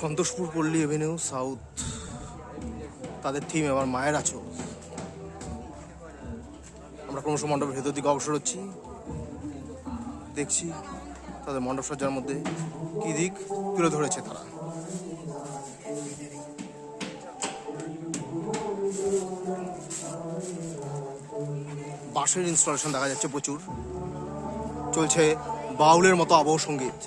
সন্তোষপুর পল্লী Avenue south. তাদের theme এবার মায়ের আছো আমরা ক্রমশ মণ্ডপের ভেতর দিকে অবসর হচ্ছি। দেখছি তাদের মণ্ডপ সজ্জার মধ্যে কি দিক তুলে ধরেছে তারা। বাঁশের ইনস্টলেশন দেখা যাচ্ছে প্রচুর। চলছে বাউলের মতো আবহ সংগীত।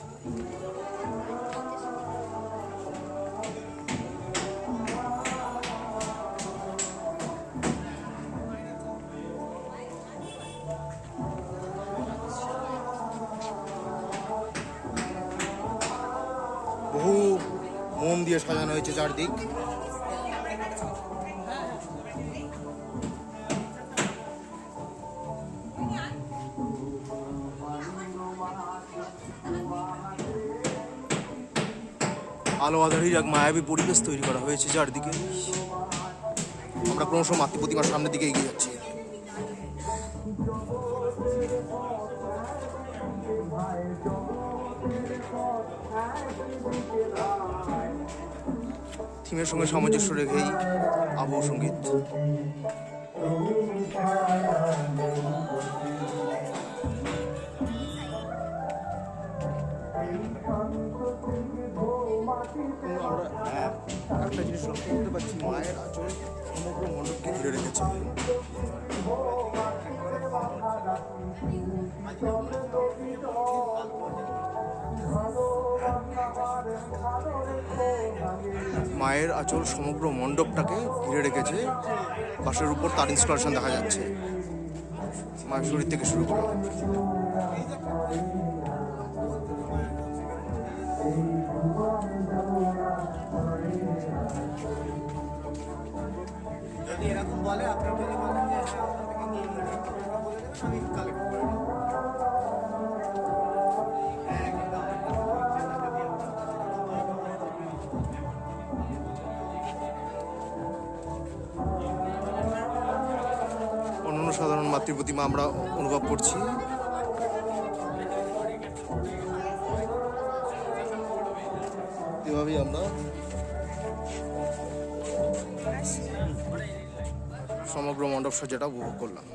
বহু মোম দিয়ে সাজানো হয়েছে চারদিক। আলো আধারির এক মায়াবী পরিবেশ তৈরি করা হয়েছে চারদিকে। আমরা ক্রমশ মাতৃ প্রতিমার সামনের দিকে এগিয়ে যাচ্ছি। থিমের সঙ্গে সামঞ্জস্য রেখেই আবহ সংগীত। একটা জিনিস লক্ষ্য করতে পারছি, মায়ের আচরণ সমগ্র মণ্ডপকে ঘিরে রেখেছে। মায়ের আচল সমগ্র মণ্ডপটাকে ঘিরে রেখেছে। পাশের উপর তার ইনস্টলেশন দেখা যাচ্ছে। মায়ের শরীর থেকে শুরু করে। যদি এরকম বলে আপনি আমি কালেক্ট অন্যান্য সাধারণ মাতৃ প্রতিমা আমরা অনুভব করছি। এভাবেই আমরা সমগ্র মণ্ডপ সজ্জাটা উপভোগ করলাম।